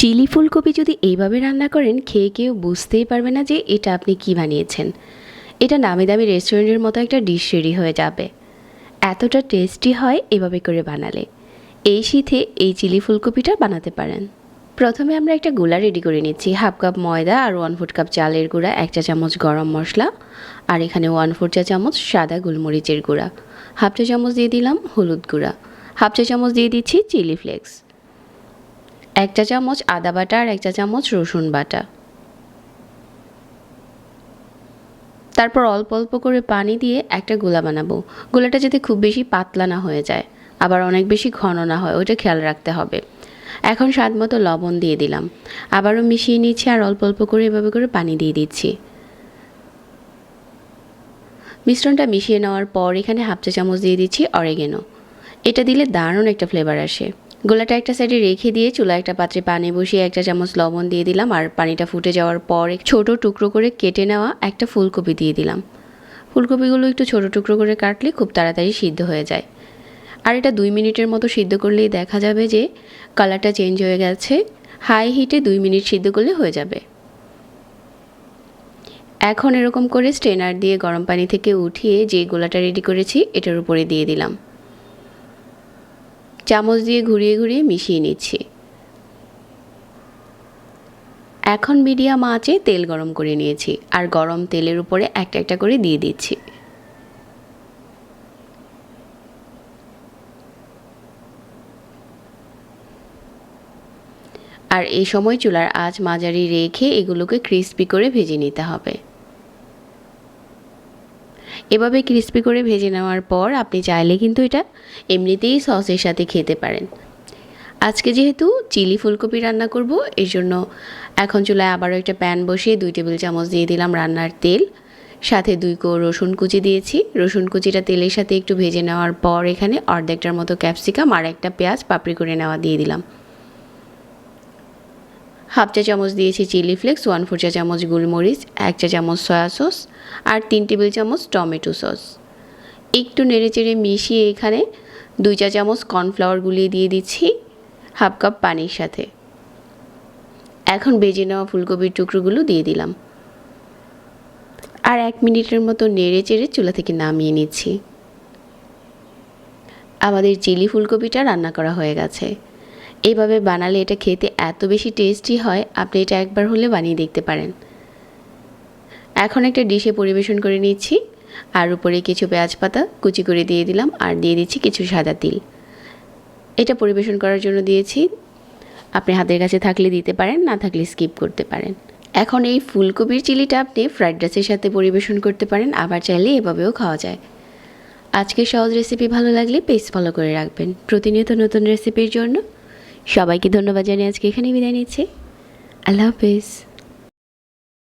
Chilli ফুলকপি যদি এইভাবে রান্না করেন, খেয়ে কেউ বুঝতেই পারবে না যে এটা আপনি কি বানিয়েছেন। এটা নামি দামি রেস্টুরেন্টের মতো একটা ডিশ রেডি হয়ে যাবে। এতটা টেস্টি হয় এভাবে করে বানালে। এই শীতে এই চিলি ফুলকপিটা বানাতে পারেন। প্রথমে আমরা একটা গুলা রেডি করে নিচ্ছি। হাফ কাপ ময়দা আর ওয়ান ফুট কাপ চালের গুঁড়া, এক চা চামচ গরম মশলা আর এখানে ওয়ান ফোর চা চামচ সাদা গোলমরিচের গুঁড়া। হাফ চা চামচ দিয়ে দিলাম হলুদ গুঁড়া। হাফ চা চামচ দিয়ে দিচ্ছি চিলি ফ্লেক্স। এক চা চামচ আদা বাটা আর এক চা চামচ রসুন বাটা। তারপর অল্প অল্প করে পানি দিয়ে একটা গোলা বানাবো। গোলাটা যাতে খুব বেশি পাতলা না হয়ে যায়, আবার অনেক বেশি ঘন না হয়, ওইটা খেয়াল রাখতে হবে। এখন স্বাদ মতো লবণ দিয়ে দিলাম। আবারও মিশিয়ে নিচ্ছি আর অল্প অল্প করে এভাবে করে পানি দিয়ে দিচ্ছি। মিশ্রণটা মিশিয়ে নেওয়ার পর এখানে হাফ চা চামচ দিয়ে দিচ্ছি অরেগেনো। এটা দিলে দারুণ একটা ফ্লেভার আসে। গোলাটা একটা সাইডে রেখে দিয়ে চুলা একটা পাত্রে পানি বসিয়ে একটা চামচ লবণ দিয়ে দিলাম আর পানিটা ফুটে যাওয়ার পর ছোট টুকরো করে কেটে নেওয়া একটা ফুলকপি দিয়ে দিলাম। ফুলকপিগুলো একটু ছোট টুকরো করে কাটলে খুব তাড়াতাড়ি সিদ্ধ হয়ে যায়। আর এটা দুই মিনিটের মতো সিদ্ধ করলেই দেখা যাবে যে কালারটা চেঞ্জ হয়ে গেছে। হাই হিটে দুই মিনিট সিদ্ধ করলে হয়ে যাবে। এখন এরকম করে স্ট্রেনার দিয়ে গরম পানি থেকে উঠিয়ে যে গোলাটা রেডি করেছি, এটার উপরে দিয়ে দিলাম। চামচ দিয়ে ঘুরিয়ে ঘুরিয়ে মিশিয়ে নিচ্ছি। এখন মিডিয়াম আঁচে তেল গরম করে নিয়েছি আর গরম তেলের উপরে একটা একটা করে দিয়ে দিচ্ছি। আর এই সময় চুলার আঁচ মাঝারি রেখে এগুলোকে ক্রিস্পি করে ভেজে নিতে হবে। এভাবে ক্রিস্পি করে ভেজে নেওয়ার পর আপনি চাইলে কিন্তু এটা এমনিতেই সসের সাথে খেতে পারেন। আজকে যেহেতু চিলি ফুলকপি রান্না করব, এর জন্য এখন চুলায় আবারও একটা প্যান বসিয়ে দুই টেবিল চামচ দিয়ে দিলাম রান্নার তেল। সাথে দুই কো রসুন কুচি দিয়েছি। রসুন কুচিটা তেলের সাথে একটু ভেজে নেওয়ার পর এখানে অর্ধেকটার মতো ক্যাপসিকাম আর একটা পেঁয়াজ পাপড়ি করে নেওয়া দিয়ে দিলাম। হাফ চা চামচ দিয়েছি চিলি ফ্লেক্স ওয়ান ফোর চা চামচ গোলমরিচ, এক চা চামচ সয়া সস আর তিন টেবিল চামচ টমেটো সস। একটু নেড়েচেড়ে মিশিয়ে এখানে দুই চা চামচ কর্নফ্লাওয়ার গুলিয়ে দিয়ে দিচ্ছি হাফ কাপ পানির সাথে। এখন বেজে নেওয়া ফুলকপির টুকরোগুলো দিয়ে দিলাম। আর এক মিনিটের মতো নেড়ে চেড়ে চুলা থেকে নামিয়ে নিচ্ছি। আমাদের চিলি ফুলকপিটা রান্না করা হয়ে গেছে। এইভাবে বানালে এটা খেতে এত বেশি টেস্টি হয়, আপনি এটা একবার হলে বানিয়ে দেখতে পারেন। এখন একটা ডিশে পরিবেশন করে নিচ্ছি। আর উপরে কিছু পেঁয়াজ পাতা, কুচি করে দিয়ে দিলাম আর দিয়ে দিচ্ছি কিছু সাদা তিল। এটা পরিবেশন করার জন্য দিয়েছি। আপনি হাতের কাছে থাকলে দিতে পারেন, না থাকলে স্কিপ করতে পারেন। এখন এই ফুলকপির চিলিটা আপনি ফ্রাইড রাইসের সাথে পরিবেশন করতে পারেন, আবার চাইলে এভাবেও খাওয়া যায়। আজকের সহজ রেসিপি ভালো লাগলে পেজ ফলো করে রাখবেন। প্রতিনিয়ত নতুন রেসিপির জন্য সবাইকে ধন্যবাদ জানিয়ে আজকে এখানেই বিদায় নিচ্ছি। আল্লাহ হাফেজ।